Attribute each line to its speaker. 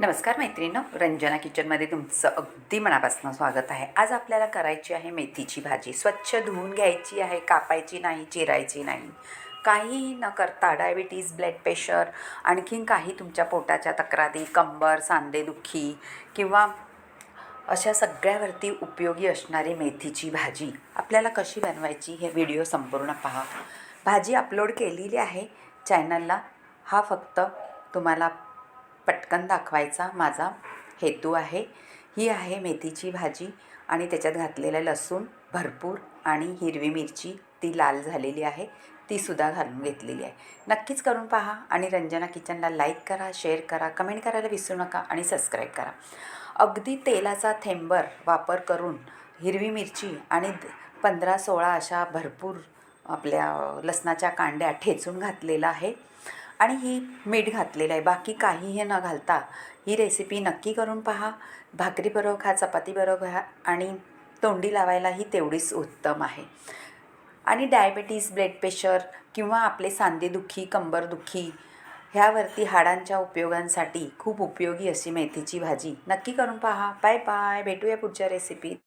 Speaker 1: नमस्कार मैत्रिणी रंजना किचनमध्ये तुमचं अगदी मनापासून स्वागत आहे. आज आपल्याला करायची आहे मेथीची भाजी. स्वच्छ धुवून घ्यायची आहे कापायची नाही चिरायची नाही. काहीही न करता डायबिटीज ब्लड प्रेशर आणखीन काही तुमच्या पोटाच्या तक्रारी कंबर सांधेदुखी किंवा अशा सगळ्यावरती उपयोगी असणारी मेथीची भाजी आपल्याला कशी बनवायची हे व्हिडिओ संपूर्ण पहा. भाजी अपलोड केलेली आहे. चॅनलला हा फक्त तुम्हाला पटकन दाखवायचा माझा हेतू आहे. ही आहे मेथीची भाजी आणि त्याच्यात घातलेलं लसूण भरपूर आणि हिरवी मिरची. ती लाल झालेली आहे. तीसुद्धा घालून घेतलेली आहे. नक्कीच करून पहा आणि रंजना किचनला लाईक करा शेअर करा कमेंट करायला विसरू नका आणि सबस्क्राईब करा. अगदी तेलाचा थेंबर वापर करून हिरवी मिरची आणि पंधरा सोळा अशा भरपूर आपल्या लसणाच्या कांड्या ठेचून घातलेला आहे. आणि ही मीठ घातलेलं आहे. बाकी काहीही न घालता ही रेसिपी नक्की करून पहा. भाकरीबरोबर खा चपातीबरोबर खा आणि तोंडी लावायलाही तेवढीच उत्तम आहे. आणि डायबेटीस ब्लड प्रेशर किंवा आपले सांधेदुखी कंबरदुखी ह्यावरती हाडांच्या उपयोगांसाठी खूप उपयोगी अशी मेथीची भाजी. नक्की करून पहा. बाय बाय भेटूया पुढच्या रेसिपीत